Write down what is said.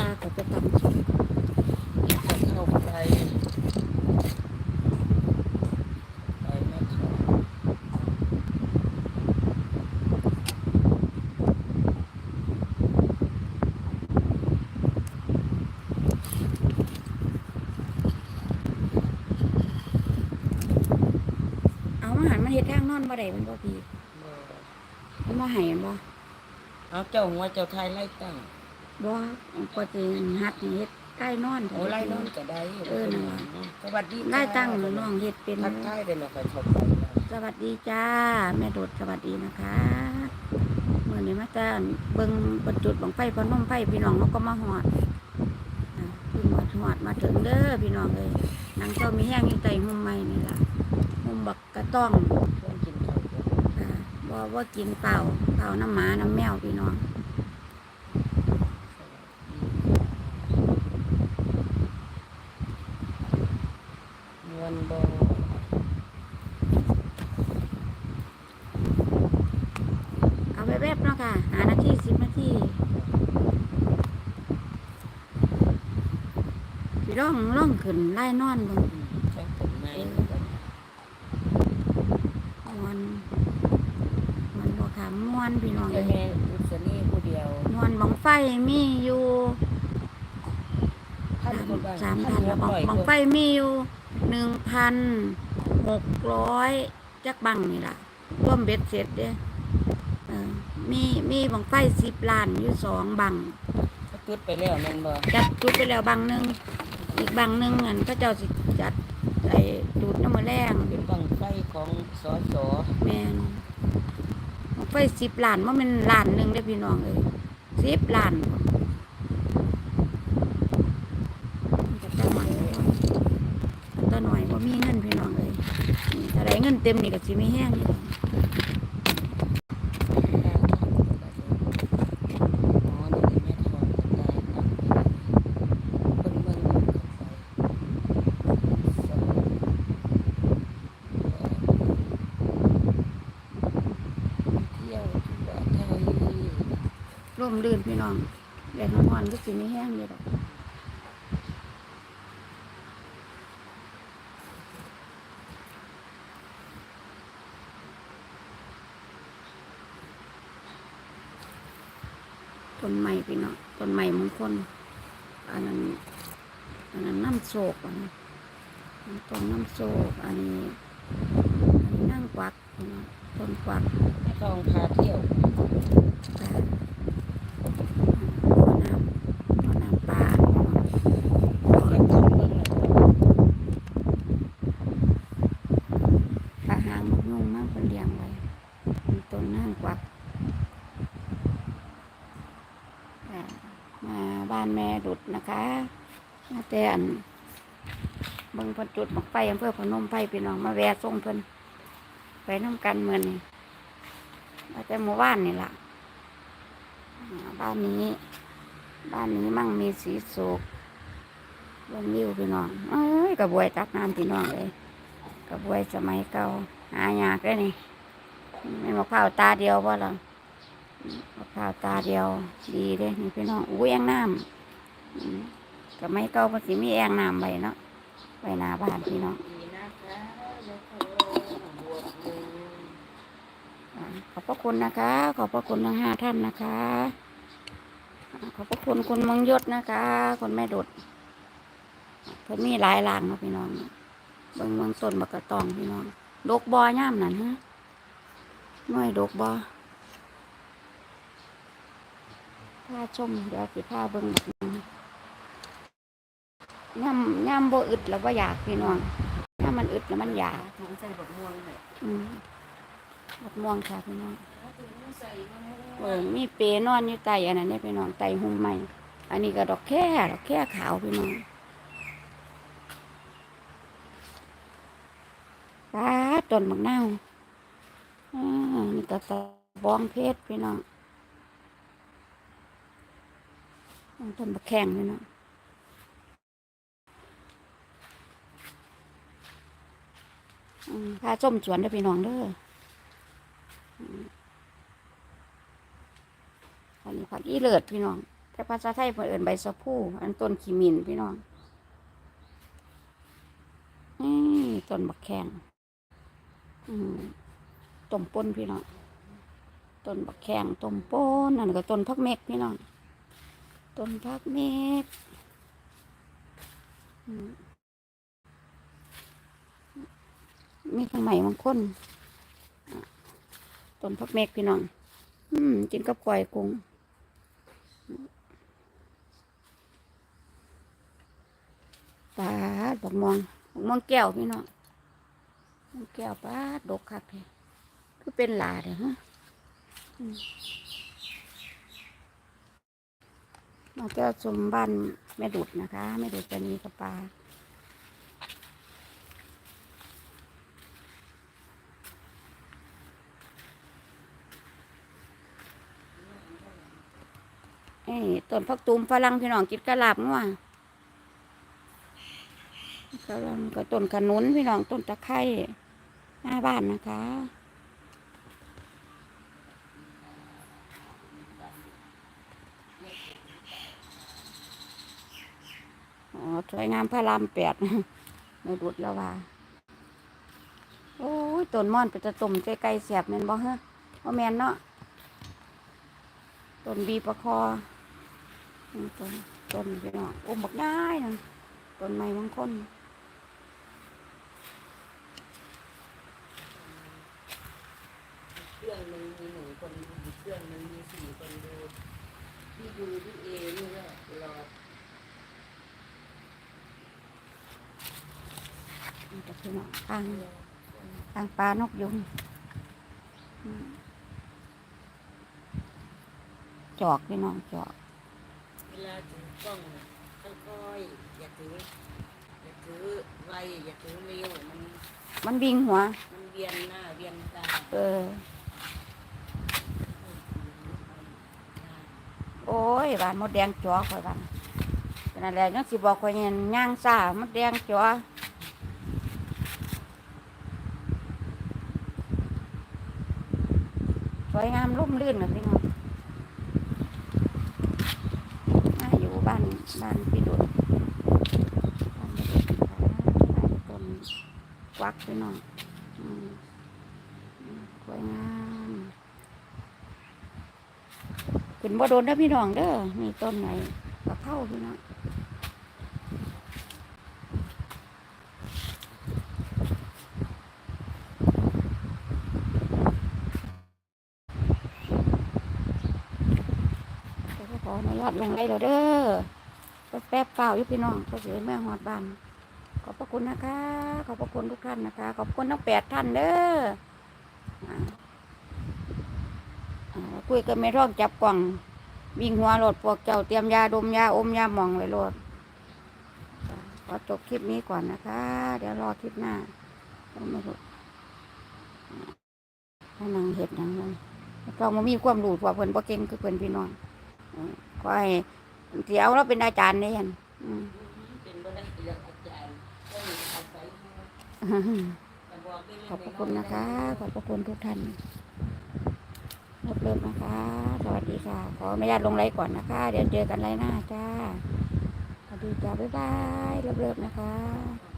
ตาก็จะตำส้มจะเข้าไปไปแม่ชอบเอามาหันมาเฮ็ดทางนอนบ่ได้มันบ่พี่ มันบ่ให้มันบ่เอาเจ้าหัวเจ้าไทยไล่ตั้งบ่ก็สิหัดให้เฮ็ดใกล้นอนโอ้ไล่นอนก็ได้เออนั่นล่ะสวัสดีได้ตั้งน้องเฮ็ดเป็นทักทายได้แล้วก็เข้าไปแล้วสวัสดีจ้า แม่โดดสวัสดีนะคะเมื่อนี้มาจ้าเบิ่งบรรจุดบังไฟพนมไฟพี่น้องเราก็มาหอดอ่าพี่หอดหอดมาถึงเด้อพี่น้องเลยนางเจ้ามีแห้งอยู่ใต้หุ่มไม้นี่ล่ะหุ่มบักกระต้อง เพิ่นกินข้าวเย็น อ่าบ่ ว่ากินเปล่าเปล่าน้ำหมาน้ำแมวพี่น้องมวนบ่เอาไปแบบๆเนาะค่ะ หานาทีสิบนาทีพี่ร้องร้องขึ้นไล่นอนเบงแจ้งผลไม้ มวนมันบ่ค่ะม วนพี่น้องแม่เลยแม่อุศนีผู้เดียวมวนบังไฟมีอยู่ท่านคนบ้านสามพันแล้วบังบังไฟมีอยู่หนึ่งพันหกร้อยจักบังนี่ล่ะร่วมเบ็ดเสร็จเด้เออมีมีบังไฟสิบล้านอยู่สองบังเขาจุดไปแล้วแม่นบ่จัดจุดไปแล้วบังหนึ่งอีกบังหนึ่งอันก็เจ้าสิจัดไอ้จุดน้ำมือแรงเป็นบังไฟของสอสอแมนบัง ไฟสิบล้านว่ามันล้านหนึ่งได้พี่น้องเลยสิบล้านจะหวะนี้ตัวหน่อยว่ามีเงินพี่น้องเลยนี่ถ้าได้เงินเต็มนี่ก็สิไม่แห้งนี่หรอก อ๋อนี่แม่ทอดได้นะเพิ่นเบิ่งเข้าไปสองเที่ยวทั่วไทย ร่มรื่นพี่น้องแดดร้อนก็สิไม่แห้งนี่หรอกต้นไม้พี่น้องต้นไม้มงคลอันนั้นอันนั้นน้ำโศกอันนี้ต้นน้ำโศกอันนี้อันนี้นั่งกวักพี่น้องต้นกวักทองพาเที่ยว ปลาบ่อน้ำบ่อน้ำปลา แล้วทำเบิ่งแล้ว ปลาหางนกยุงมากคนเลี้ยงไว้มีต้นนั่งกวักอ่า มาบ้านแม่ดุดนะคะมาแต่อันเบิ่งพิ่นจุดหมอกไฟอำเภอพนมไฟพี่น้องมาแวะส่งเพิ่นไปน้ำกันเหมือนนี่มาแต่หมู่บ้านนี่ล่ะบ้านนี้ บ้านนี้มั่งมีสีสุกเบิ่งวิวพี่น้องเอ้ยกระบวยตักน้ำพี่น้องเลยกระบวยสมัยเก่าหายากเลยนี่ไม่มะพร้าวตาเดียวว่าล่ะมะพร้าวตาเดียวดีเลยนี่พี่น้องอุ้ยแองน้ำอืมสมัยเก่ามันสิมีแองน้ำไว้เนาะไว้หนาบ้านพี่น้องขอบพระคุณนะคะ ขอบพระคุณทั้งห้าท่านนะคะ ขอบพระคุณคุณมงยศนะคะคนแม่ดดเพิ่นมีหลายหลางเนาะพี่น้องเบิ่งเมืองต้นบักกะตองพี่น้องดกบอย่ามนั่นฮะหน่วยดกบอ ผ้าชมเดี๋ยวสิผ้าเบิ่งบักหนึ่งย่ำย่ำบ่อึดแล้วบ่อยากพี่น้องย่ำมันอึดแล้วมันอยากถุงใส่บักม่วงเลยอืมบักม่วงค่ะพี่น้องเออมีเปรนอนอยู่ใต้อันนั้นเนี่ยพี่น้องใต้หุ่มไม้อันนี้ก็ดอกแค่ดอกแค่ขาวพี่น้องปลาต้นมะนาวอ่านี่ก็ตะบองเพชรพี่น้อง ต้นมะแข้งพี่น้องอืมพาส้มสวนเด้อพี่น้องเด้ออันนี้ผักอีเลิศพี่น้อง แต่ภาษาไทยเพิ่นเอิ้นใบสะพูอันต้นขีมินพี่น้อง นี่ต้นบักแข้งอืมต้มป่นพี่น้อง ต้นบักแข้งต้มป่นนั่นก็ต้นพักเมกพี่น้อง ต้นพักเมกอืมมีข้างใหม่บางคนต้นพักเมกพี่น้องอืมกินกับกล้วยกุ้งปลาดบักม่วงบักม่วงแก้วพี่น้องม่วงแก้วปลาดดกคักเลยคือเป็นหลาเด้อฮะ มาเจ้าชมบ้านแม่ดุดนะคะแม่ดุดจะมีกับปลาเอ้ต้นพักตูมฝรั่งพี่น้องกินกระลาบงัวกระลำก็ต้นขนุนพี่น้องต้นตะไคร้หน้าบ้านนะคะ อ๋อ สวยงามพระรามแปดไม่ดุดแล้วว่าโอ้ยต้นม่อนไปจะต้มใจไก่เสียบแมนบ่ฮะบ่แมนเนาะต้นบีประคอต้นต้นพี่น้องอมบักได้นะต้นไม้บางคนเครื่องหนึ่งมีหนึ่งคนดูเครื่องหนึ่งมีสี่คนดูพี่ดูพี่เอนี่ก็รอ นี่ก็พี่น้องทางทางปลานกยุงอืมจอกพี่น้องจอกเวลาถือกล้องน่ะค่อยๆอย่าถืออย่าถือไวอย่าถือเร็วมันมันวิ่งหัว มันเวียนหน้าเวียนตาเออ โอ้ยบ้านมดแดงจ๋อข่อยบ้านเป็นอะไรยังสิบอกข่อยเนี่ยย่างซ่ามดแดงจ๋อส วยงามร่มรื่นนะพี่น้องมาอยู่บ้านบ้านพี่ดุลบ้านพี่ดุลนะต้นวักพี่น้องสวยงามขึ้นบ่โดนเด้อพี่น้องเด้อนี่ต้นไหนกะเพราพี่น้องแต่ ก็ขออนุญาตลงไลน์แล้วเด้อแป๊บๆเปล่าอยู่พี่น้องก็เสียแม่หอดบานขอบพระคุณนะคะ ขอบพระคุณทุกท่านนะคะ ขอบคุณทั้งแปดท่านเด้ออ่าอ่าคุยกันไม่ร้องจับกล่องวิ่งหัวรถพวกเจ้าเตรียมยาดมยาอมยาหมองไว้รถขอจบคลิปนี้ก่อนนะคะ เดี๋ยวรอคลิปหน้าต้องมาดูถ้านังเห็ดหยังนั้นเรามามีความรู้เพราะเพิ่นบ่เก่งคือเพิ่นพี่น้องอืม ขอให้เดี๋ยวเราเป็นอาจารย์ได้ยันอืมเป็นบ่ได้เรียนอาจารย์ก็มีอาศัยอยู่แต่บอกได้เลยขอบพระคุณนะคะ ขอบพระคุณทุกท่านรบเริ่มนะคะ สวัสดีค่ะ ขออนุญาตลงไลฟ์ก่อนนะคะ เดี๋ยวเจอกันไลฟ์หน้าจ้า สวัสดีจ้า บ๊ายบายรบเริ่มนะคะข